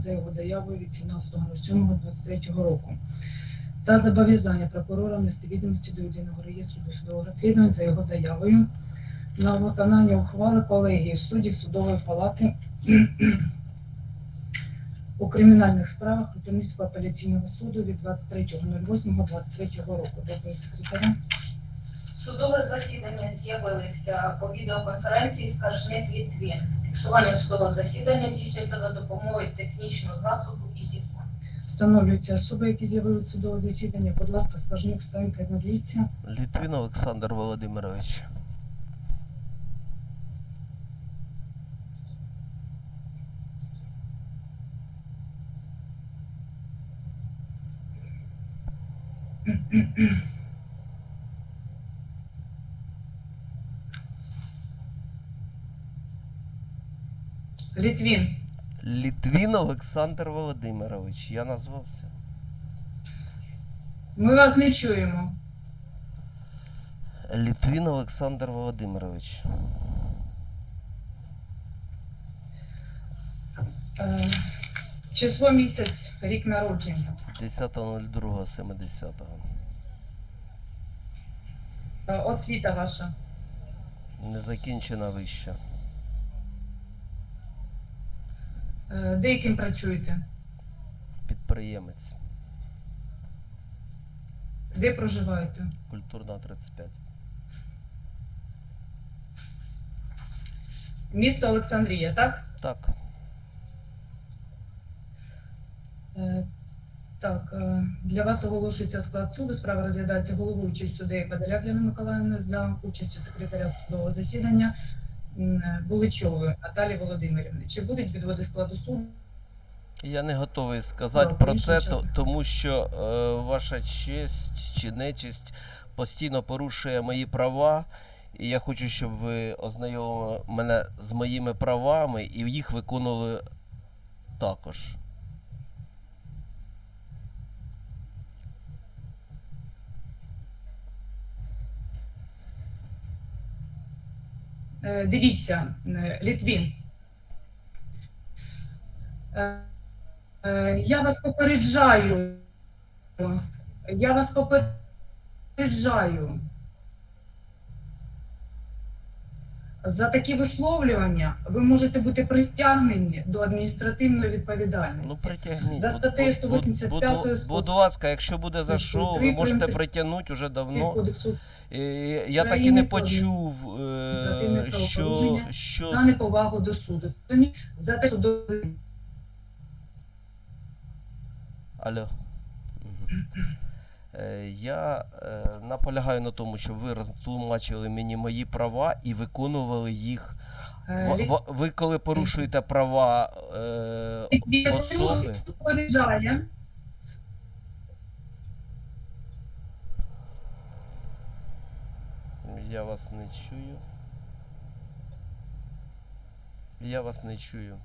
за його заявою від 17.07.23 року та зобов'язання прокурора внести відомості до єдиного реєстру досудового розслідувань за його заявою на виконання ухвали колегії суддів судової палати у кримінальних справах Кропивницького апеляційного суду від 23.08.23 року. Доповідь секретаря. Судове засідання з'явилися по відеоконференції скаржник Літвін. Фіксування судового засідання здійснюється за допомогою технічного засобу і зіткнення. Встановлюються особи, які з'явилися судове засідання. Будь ласка, скаржник станьте надліться. Літвін Олександр Володимирович. Літвін. Літвін Олександр Володимирович. Я назвався. Ми вас не чуємо. Літвін Олександр Володимирович. Е, число місяць, рік народження. 10.02.70. Е, освіта ваша. Незакінчена вища. Е, де і ким працюєте? Підприємець. Де проживаєте? Культурна 35. Місто Олександрія, так? Так. Е, Так, е, для вас оголошується склад суду. Справа розглядається головуючою суддею Подоляк Ліна Миколаївна за участю секретаря судового засідання Буличової Наталі Володимирівни. Чи будуть відводи складу суду? Я не готовий сказати про це, то- тому що е, ваша честь чи нечисть постійно порушує мої права. І я хочу, щоб ви ознайомили мене з моїми правами і їх виконували також. Дивіться, е, Літвін. Е, е, Я вас попереджаю. Я вас попереджаю. За такі висловлювання ви можете бути притягнені до адміністративної відповідальності. Ну притягніть. За статтею буд- буд- 185 Будь, будь ласка, якщо буде за що, ви можете притягнути уже давно. Кодексу Я так і не почув, е, що, що за неповагу до суду. За те, що до Алло. Е, Я е, наполягаю на тому, щоб ви розтлумачили мені мої права і виконували їх. Е, Ви коли порушуєте права е, особи, я вас не чую. Я вас не чую.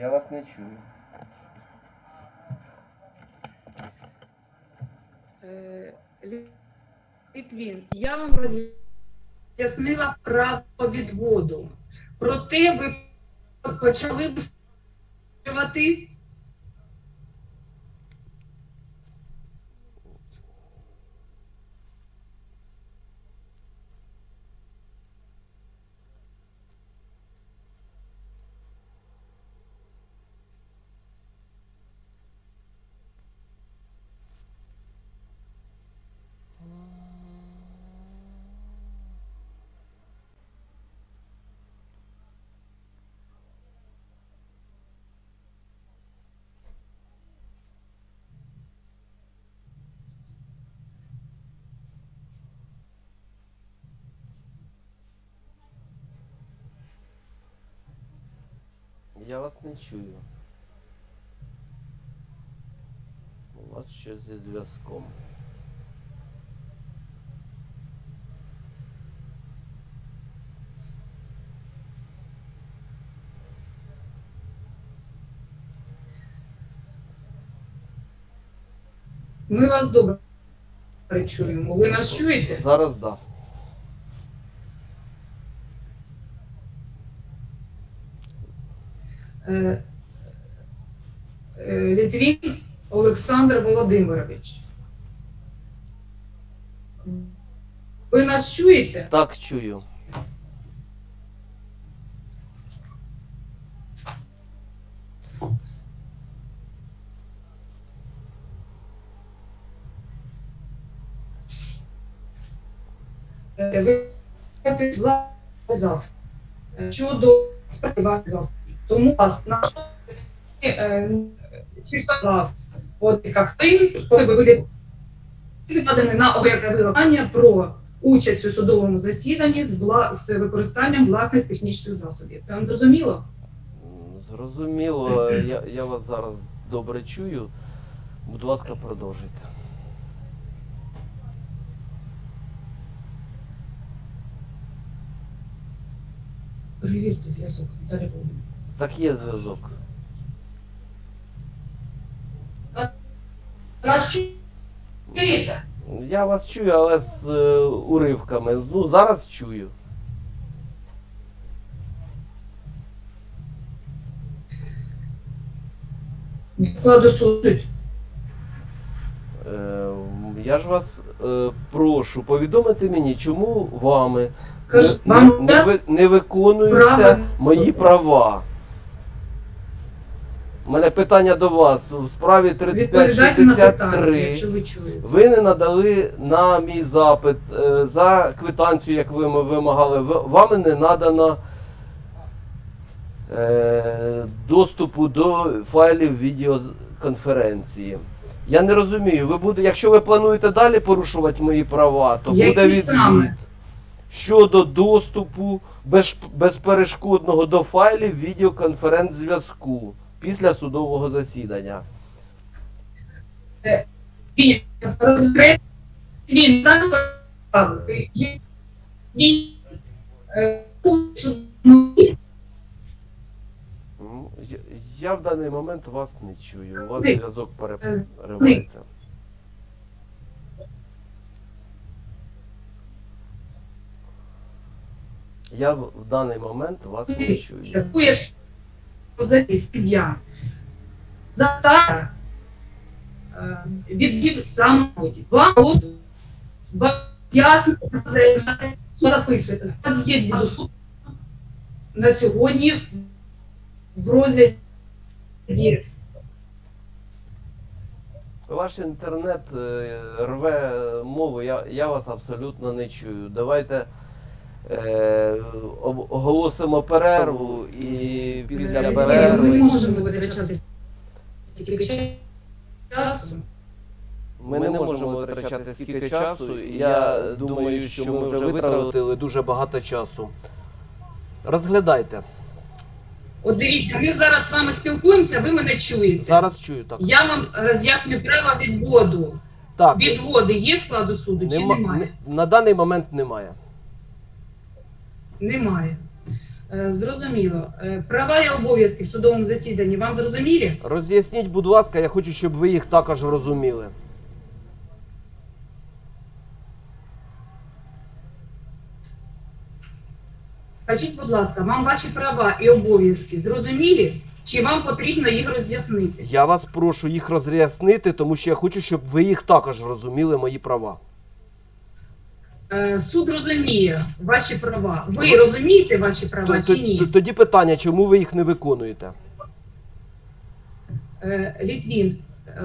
Я вас не чую. Е, Літвін, я вам роз'яснила право відводу. Проте ви почали висловлювати Я вас не чую. У вас щось зі зв'язком. Ми вас добре чуємо. Ви нас чуєте? Зараз да. Е, е, Літвін Олександр Володимирович. Ви нас чуєте? Так чую. Е, Ви е, щодо справи засобів. Тому вас на е, чисто вас от хвилин, коли ви будете складені на виконання про участь у судовому засіданні з, вла... з використанням власних технічних засобів. Це вам зрозуміло? Зрозуміло, я, я вас зараз добре чую. Будь ласка, продовжуйте. Перевірте зв'язок. Далі буде. Так є зв'язок. Нас чуєте? Я вас чую, але з е, уривками. Ну, зараз чую. Складу суду. Е, я ж вас е, прошу повідомити мені, чому вами Скаж- не, вам не, ви- не виконуються право- мої права. У мене питання до вас. В справі відповідайте на питання, 3563 якщо ви чуєте. ви не надали на мій запит е, за квитанцію, як ви м- вимагали. В- Вами не надано е, доступу до файлів відеоконференції. Я не розумію, ви буде, якщо ви плануєте далі порушувати мої права, то Які буде відвід. саме? Щодо доступу без, безперешкодного до файлів відеоконференц-зв'язку після судового засідання. Я, в даний момент вас не чую. У вас зв'язок переривається. Я в даний момент вас не чую. Позиції суддя. Застара е, віддів самоті. Вам ясно заявляти, що записуєте. У вас є до суду на сьогодні в розгляді Ваш інтернет е, рве мову, я, я вас абсолютно не чую. Давайте оголосимо перерву і після Е, Ми не можемо витрачати стільки часу. ми не можемо витрачати скільки часу, і я думаю, що ми вже витратили дуже багато часу. Розглядайте. От дивіться, ми зараз з вами спілкуємося, ви мене чуєте. Зараз чую так. Я вам роз'яснюю право відводу. Так, Відводи є складу суду чи нема- немає? на даний момент немає. Немає. Е, Зрозуміло. Е, Права і обов'язки в судовому засіданні вам зрозумілі? Роз'ясніть, будь ласка, я хочу, щоб ви їх також розуміли. Скажіть, будь ласка, вам ваші права і обов'язки зрозумілі? Чи вам потрібно їх роз'яснити? Я вас прошу їх роз'яснити, тому що я хочу, щоб ви їх також розуміли, мої права. Е, Суд розуміє ваші права. Ви розумієте ваші права Т- чи ні? Тоді питання, чому ви їх не виконуєте? Е, Літвін, е,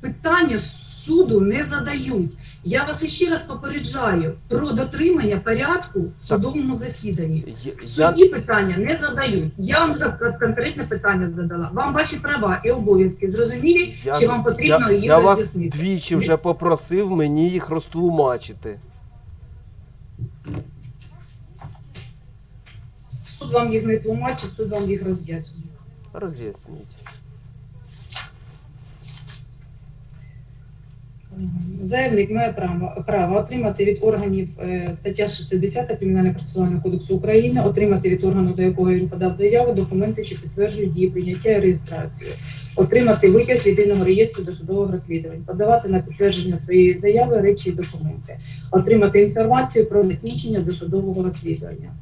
питання суду не задають. Я вас іще раз попереджаю про дотримання порядку в судовому засіданні. Суді питання не задають. Я вам кон- кон- конкретне питання задала. Вам ваші права і обов'язки зрозумілі, я, чи вам потрібно я, їх я вас роз'яснити? двічі вже попросив мені їх розтлумачити. Суд вам їх не тлумачить, суд вам їх роз'яснює. Роз'ясніть. Заявник має право, право отримати від органів е, стаття 60 Кримінального процесуального кодексу України, отримати від органу, до якого він подав заяву, документи, що підтверджують дії прийняття і реєстрацію, отримати витяг з єдиного реєстру досудових розслідувань, подавати на підтвердження своєї заяви речі і документи, отримати інформацію про закінчення досудового розслідування.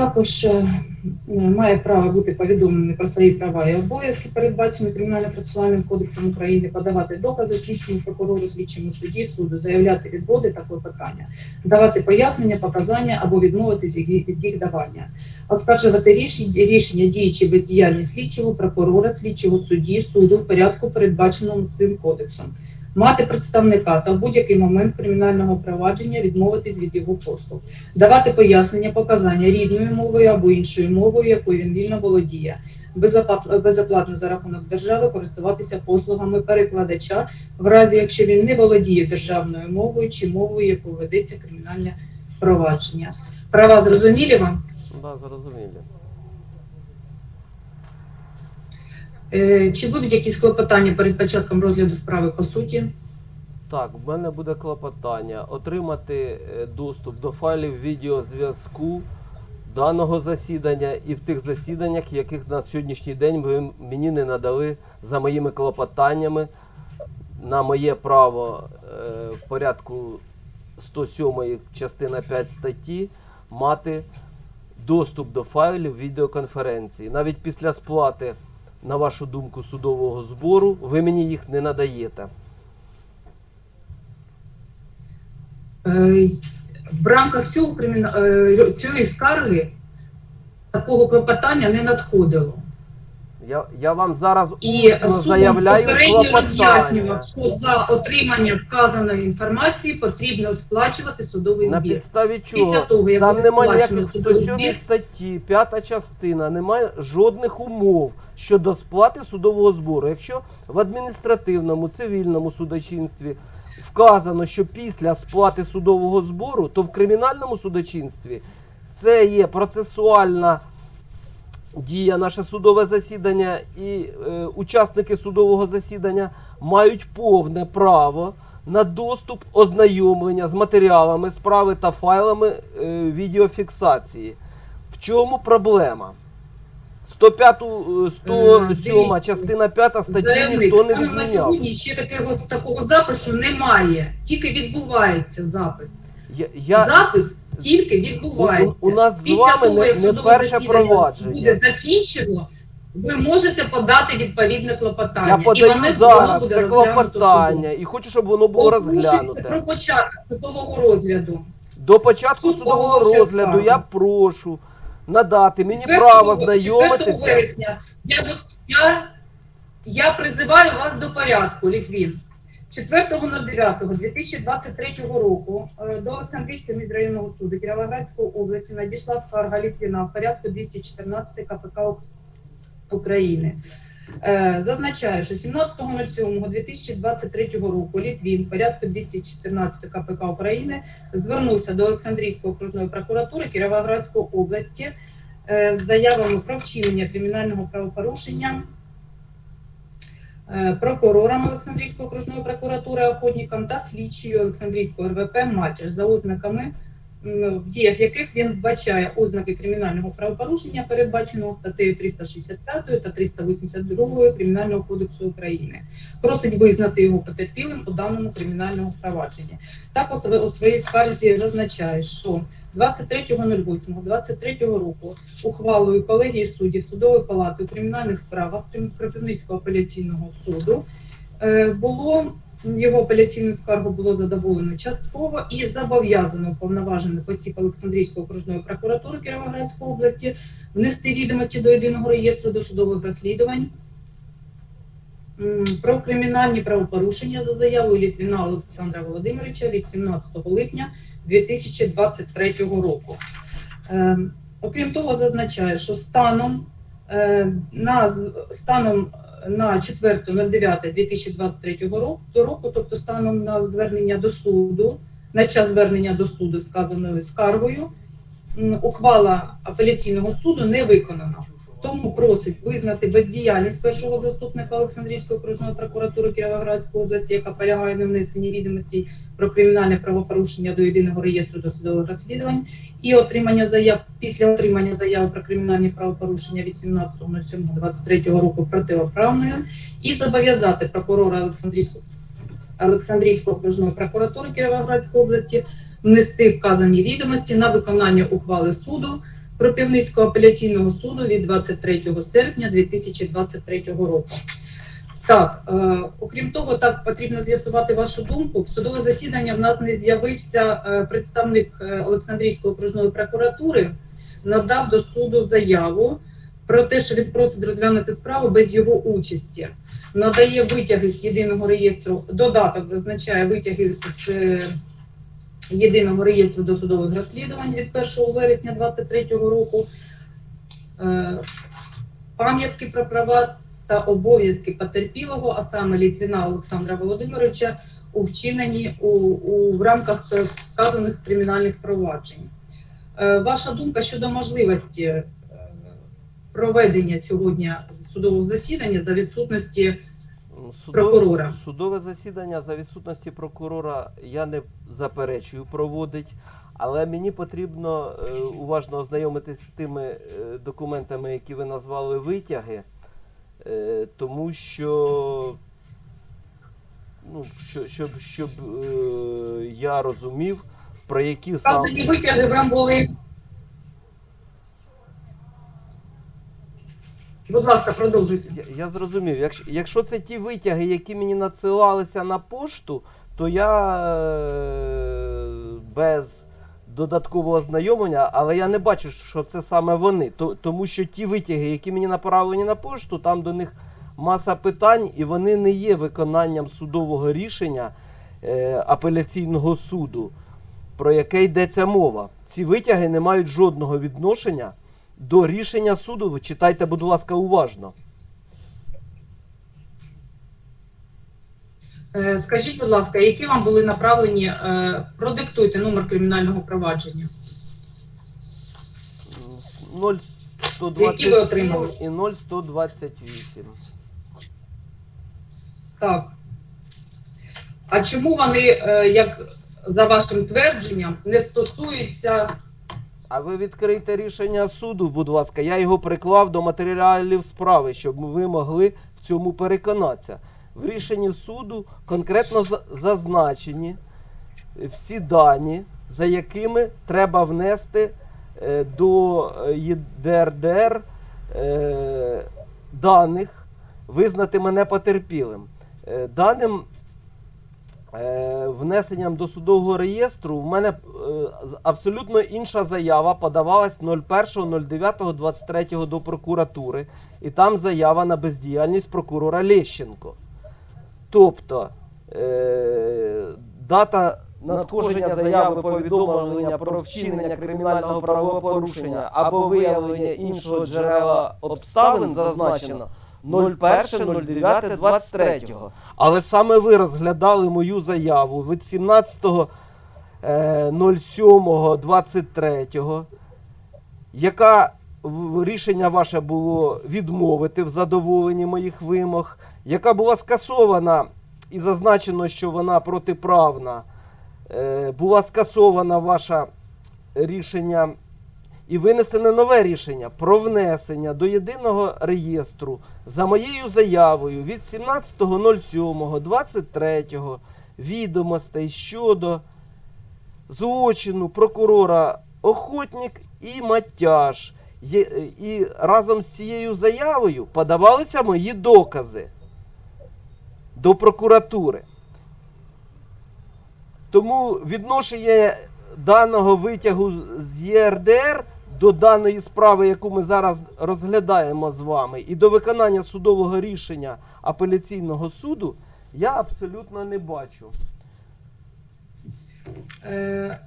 Також е, має право бути повідомлений про свої права і обов'язки, передбачені Кримінально-процесуальним кодексом України, подавати докази слідчому прокурору, слідчому судді, суду, заявляти відводи та клопотання, давати пояснення, показання або відмовитись від їх давання, оскаржувати рішення, дії чи бездіяльність слідчого прокурора, слідчого судді, суду в порядку, передбаченому цим кодексом. Мати представника та в будь-який момент кримінального провадження відмовитись від його послуг давати пояснення, показання рідною мовою або іншою мовою, якою він вільно володіє, безоплатно за рахунок держави користуватися послугами перекладача, в разі якщо він не володіє державною мовою чи мовою, якою ведеться кримінальне провадження. Права зрозумілі вам? Да, зрозумілі. Е, Чи будуть якісь клопотання перед початком розгляду справи по суті? Так, в мене буде клопотання отримати е, доступ до файлів відеозв'язку даного засідання і в тих засіданнях, яких на сьогоднішній день ви мені не надали за моїми клопотаннями на моє право е, в порядку 107 частина 5 статті мати доступ до файлів відеоконференції. Навіть після сплати, на вашу думку, судового збору, ви мені їх не надаєте. Е, В рамках цього криміна... е, цієї скарги такого клопотання не надходило. Я, я вам зараз І заявляю попередньо роз'яснював, що за отримання вказаної інформації потрібно сплачувати судовий На збір. підставі Після того, як Там буде немає сплачено судовий збір, статті, п'ята частина, немає жодних умов щодо сплати судового збору. Якщо в адміністративному, цивільному судочинстві вказано, що після сплати судового збору, то в кримінальному судочинстві це є процесуальна дія, наше судове засідання, і е, учасники судового засідання мають повне право на доступ ознайомлення з матеріалами справи та файлами е, відеофіксації. В чому проблема? 105, е, 107 дивіться, частина 5 статті ніхто не станом на відміняв. сьогодні ще такого, такого запису немає. Тільки відбувається запис. Я, я, Запис тільки відбувається. У- у нас з Після вами того, не- як не судове перше засідання провадження. буде закінчено, ви можете подати відповідне клопотання. я і подаю воно зараз буде це клопотання і хочу, щоб воно було розглянуте. Про початок судового розгляду. До початку Суд судового оголошує розгляду я прошу надати мені 4 право 4 знайомитися. вересня я, до- я, я призиваю вас до порядку, Літвін. 4.09.2023 року е, до Олександрійського міськрайонного суду Кіровоградської області надійшла скарга Літвіна в порядку 214 КПК України. Е, Зазначаю, що 17.07.2023 року Літвін в порядку 214 КПК України звернувся до Олександрійської окружної прокуратури Кіровоградської області е, з заявами про вчинення кримінального правопорушення е, прокурором Олександрійської окружної прокуратури охотником та слідчою Олександрійської РВП Матір за ознаками, в діях яких він вбачає ознаки кримінального правопорушення, передбаченого статтею 365 та 382 Кримінального кодексу України. Просить визнати його потерпілим у даному кримінальному провадженні. Також у своїй скарзі зазначає, що 23.08.23 року ухвалою колегії суддів судової палати у кримінальних справах Кропивницького апеляційного суду е, було його апеляційну скаргу було задоволено частково і зобов'язано уповноважених осіб Олександрійської окружної прокуратури Кіровоградської області внести відомості до єдиного реєстру досудових розслідувань про кримінальні правопорушення за заявою Літвіна Олександра Володимировича від 17 липня 2023 року. Е, Окрім того, зазначає, що станом е, на станом на 4.09.2023 року, року, тобто станом на звернення до суду, на час звернення до суду сказаною скаргою, ухвала апеляційного суду не виконана. Тому просить визнати бездіяльність першого заступника Олександрійської окружної прокуратури Кіровоградської області, яка полягає на внесенні відомостей про кримінальне правопорушення до єдиного реєстру досудових розслідувань і отримання заяв після отримання заяви про кримінальні правопорушення від 17.07.23 року противоправною, і зобов'язати прокурора Олександрійського Олександрійської окружної прокуратури Кіровоградської області внести вказані відомості на виконання ухвали суду Кропивницького апеляційного суду від 23 серпня 2023 року. Так, е, окрім того, так потрібно з'ясувати вашу думку. В судове засідання в нас не з'явився е, представник е, Олександрійської окружної прокуратури, надав до суду заяву про те, що він просить розглянути справу без його участі. Надає витяги з єдиного реєстру, додаток зазначає витяги з е, єдиного реєстру досудових розслідувань від 1 вересня 2023 року, е, пам'ятки про права та обов'язки потерпілого, а саме Літвіна Олександра Володимировича, у вчиненні у, у в рамках вказаних кримінальних проваджень. Е, Ваша думка щодо можливості е, проведення сьогодні судового засідання за відсутності Прокурора. Судове засідання за відсутності прокурора я не заперечую проводить, але мені потрібно е, уважно ознайомитись з тими е, документами, які ви назвали витяги, е, тому що, ну, що, щоб, щоб е, я розумів, про які саме. витяги вам були. Будь ласка, продовжуйте. Я, я зрозумів. Якщо, якщо це ті витяги, які мені надсилалися на пошту, то я е, без додаткового ознайомлення, але я не бачу, що це саме вони. То, тому що ті витяги, які мені направлені на пошту, там до них маса питань, і вони не є виконанням судового рішення е, апеляційного суду, про яке йдеться мова. Ці витяги не мають жодного відношення до рішення суду. Читайте, будь ласка, уважно. Е, Скажіть, будь ласка, які вам були направлені, е, продиктуйте номер кримінального провадження. 0127 Які ви отримали? і 0128. Так. А чому вони, е, як за вашим твердженням, не стосуються А ви відкрийте рішення суду, будь ласка. Я його приклав до матеріалів справи, щоб ви могли в цьому переконатися. В рішенні суду конкретно зазначені всі дані, за якими треба внести е, до е, ЄДРДР е, даних, визнати мене потерпілим. Даним внесенням до судового реєстру в мене е, абсолютно інша заява подавалась 01.09.23 до прокуратури, і там заява на бездіяльність прокурора Лещенко. Тобто е, дата надходження заяви повідомлення про вчинення кримінального правопорушення або виявлення іншого джерела обставин зазначено 01.09.23. Але саме ви розглядали мою заяву від 17.07.23, яка в- рішення ваше було відмовити в задоволенні моїх вимог, яка була скасована і зазначено, що вона протиправна. Е, Була скасована ваше рішення і винесене нове рішення про внесення до єдиного реєстру за моєю заявою від 17.07.23 відомостей щодо злочину прокурора Охотник і Матяш. Є- І разом з цією заявою подавалися мої докази до прокуратури. Тому відношення даного витягу з ЄРДР до даної справи, яку ми зараз розглядаємо з вами, і до виконання судового рішення апеляційного суду, я абсолютно не бачу. Е, е,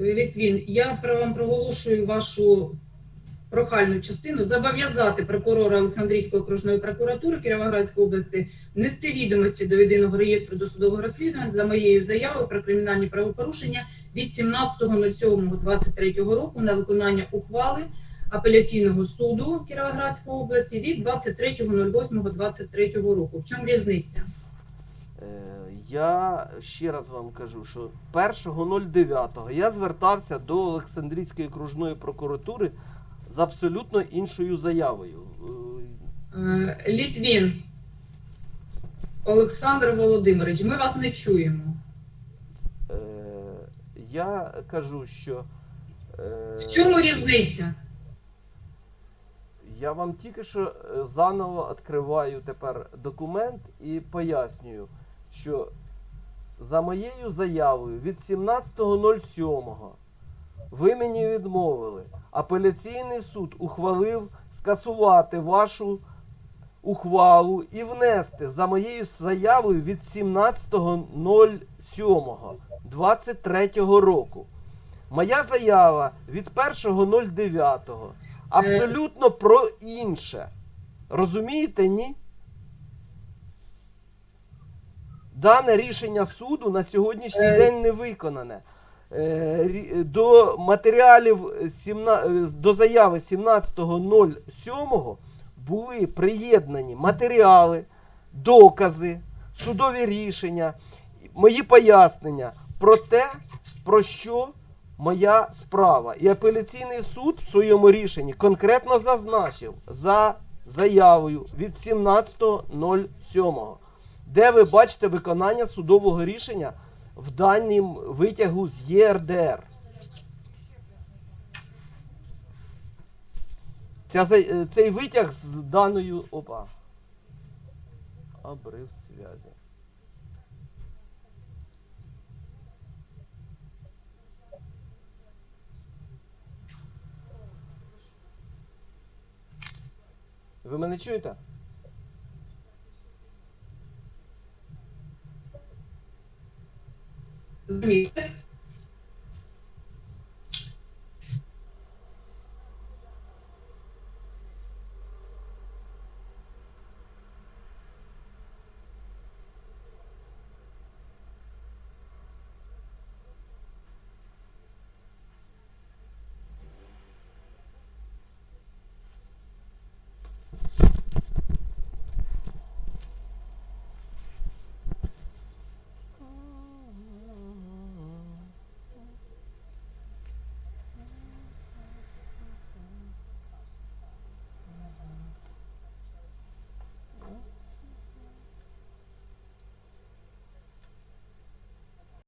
Літвін, я вам проголошую вашу прохальну частину зобов'язати прокурора Олександрійської окружної прокуратури Кіровоградської області внести відомості до єдиного реєстру досудового розслідування за моєю заявою про кримінальні правопорушення від 17.07.23 року на виконання ухвали апеляційного суду Кіровоградської області від 23.08.23 року. В чому різниця? Е, Я ще раз вам кажу, що 1.09 я звертався до Олександрійської окружної прокуратури з абсолютно іншою заявою. Е, Е, Літвін Олександр Володимирович, ми вас не чуємо. Я кажу, що е, В чому різниця? я вам тільки що е, заново відкриваю тепер документ і пояснюю, що за моєю заявою від 17.07 ви мені відмовили. Апеляційний суд ухвалив скасувати вашу ухвалу і внести за моєю заявою від 17.07.23 року. Моя заява від 1.09 абсолютно про інше. Розумієте, ні? Дане рішення суду на сьогоднішній Е. день не виконане. Е, До матеріалів е, е, до заяви 17.07 були приєднані матеріали, докази, судові рішення, мої пояснення про те, про що моя справа. І апеляційний суд в своєму рішенні конкретно зазначив за заявою від 17.07, де ви бачите виконання судового рішення в данім витягу з ЄРДР. Ця, цей витяг з даною. Опа. Обрив зв'язі. Ви мене чуєте? Зрозумієте?